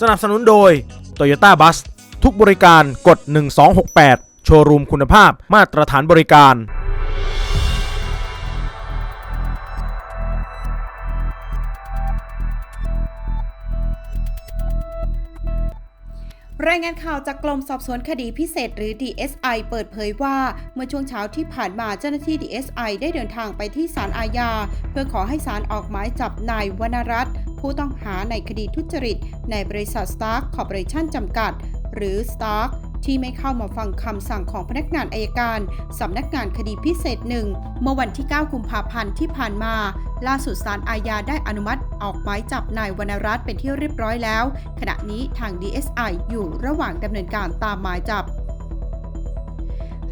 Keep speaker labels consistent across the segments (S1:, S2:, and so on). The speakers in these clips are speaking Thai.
S1: สนับสนุนโดย Toyota Bus ทุกบริการกด 1268 โชว์รูมคุณภาพมาตรฐานบริการ
S2: รายงานข่าวจากกรมสอบสวนคดีพิเศษหรือ DSI เปิดเผยว่า เมื่อช่วงเช้าที่ผ่านมาเจ้าหน้าที่ DSI ได้เดินทางไปที่ศาลอาญา เพื่อขอให้ศาลออกหมายจับนายวรรณรัตน์ ผู้ต้องหาในคดีทุจริต ในบริษัท Stark Corporation จำกัด หรือ Stark ที่ไม่เข้ามาฟังคำสั่งของพนักงานอายการ สำนักงานคดีพิเศษหนึ่ง เมื่อวันที่ 9 กุมภาพันธ์ที่ผ่านมา ล่าสุดศาลอาญาได้อนุมัติออกหมายจับนายวรรณรัตน์เป็นที่เรียบร้อยแล้ว ขณะนี้ทาง DSI อยู่ระหว่างดำเนินการตามหมายจับ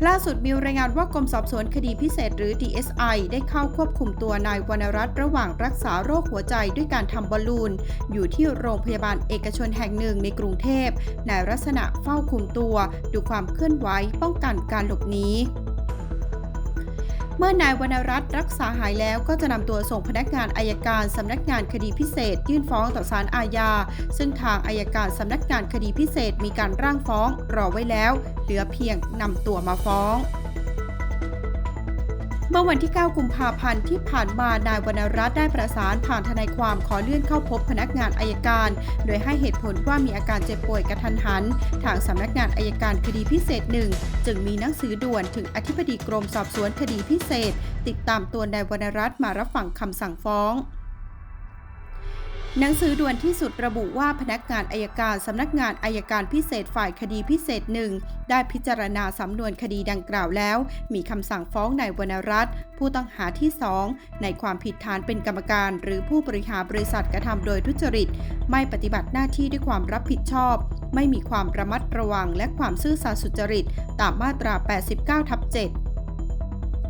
S2: ล่าสุดมีรายงานว่ากรมสอบสวนคดีพิเศษหรือ DSI ได้เข้าควบคุมตัวนาย วรรณรัตน์ระหว่างรักษาโรคหัวใจด้วยการทำบอลลูน อยู่ที่โรงพยาบาลเอกชนแห่งหนึ่งในกรุงเทพในลักษณะเฝ้าคุมตัว ดูความเคลื่อนไหวป้องกันการหลบหนี เมื่อนายวรรณรัตน์รักษาหายแล้วก็จะนำตัวส่งพนักงานอายการสำนักงานคดีพิเศษ ยื่นฟ้องต่อศาลอาญา ซึ่งทางอายการสำนักงานคดีพิเศษมีการร่างฟ้องรอไว้แล้ว เหลือเพียงนำตัวมาฟ้อง มื่อวันที่ 9 กุมภาพันธ์ที่ผ่านมา นายวรรณรัตน์ได้ประสานผ่านทนายความขอเลื่อนเข้าพบพนักงานอายการ โดยให้เหตุผลว่ามีอาการเจ็บป่วยกระทันหัน ทางสำนักงานอายการคดีพิเศษหนึ่งจึงมีหนังสือด่วนถึงอธิบดีกรมสอบสวนคดีพิเศษ ติดตามตัวนาย วรรณรัตน์มารับฟังคำสั่งฟ้อง หนังสือด่วนที่สุดระบุว่าพนักงานอายการสำนักงานอายการพิเศษฝ่ายคดีพิเศษหนึ่งได้พิจารณาสำนวนคดีดังกล่าวแล้ว มีคำสั่งฟ้องนายวรรณรัตน์ผู้ต้องหาที่ 2 ในความผิดฐานเป็นกรรมการ หรือผู้บริหารบริษัทกระทำโดยทุจริต ไม่ปฏิบัติหน้าที่ด้วยความรับผิดชอบ ไม่มีความระมัดระวังและความซื่อสัตย์สุจริต ตามมาตรา 89ทับ7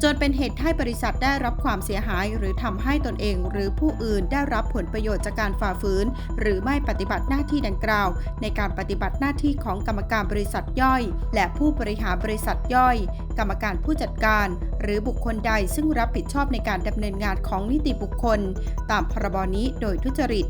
S2: จนเป็นเหตุให้บริษัทได้รับความเสียหาย หรือทำให้ตนเอง หรือผู้อื่นได้รับผลประโยชน์จากการฝ่าฝืน หรือไม่ปฏิบัติหน้าที่ดังกล่าว ในการปฏิบัติหน้าที่ของกรรมการบริษัทย่อย และผู้บริหารบริษัทย่อย กรรมการผู้จัดการ หรือบุคคลใดซึ่งรับผิดชอบในการดำเนินงานของนิติบุคคล ตามพรบนี้โดยทุจริต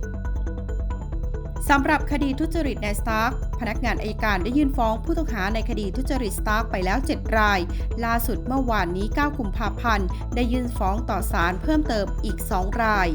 S2: สำหรับคดีทุจริตในสตาร์กพนักงานอายการได้ยื่นฟ้องผู้ต้องหาในคดีทุจริตสตาร์กไปแล้ว 7 ราย ล่าสุดเมื่อวานนี้ 9 กุมภาพันธ์ ได้ยื่นฟ้องต่อศาลเพิ่มเติมอีก 2 ราย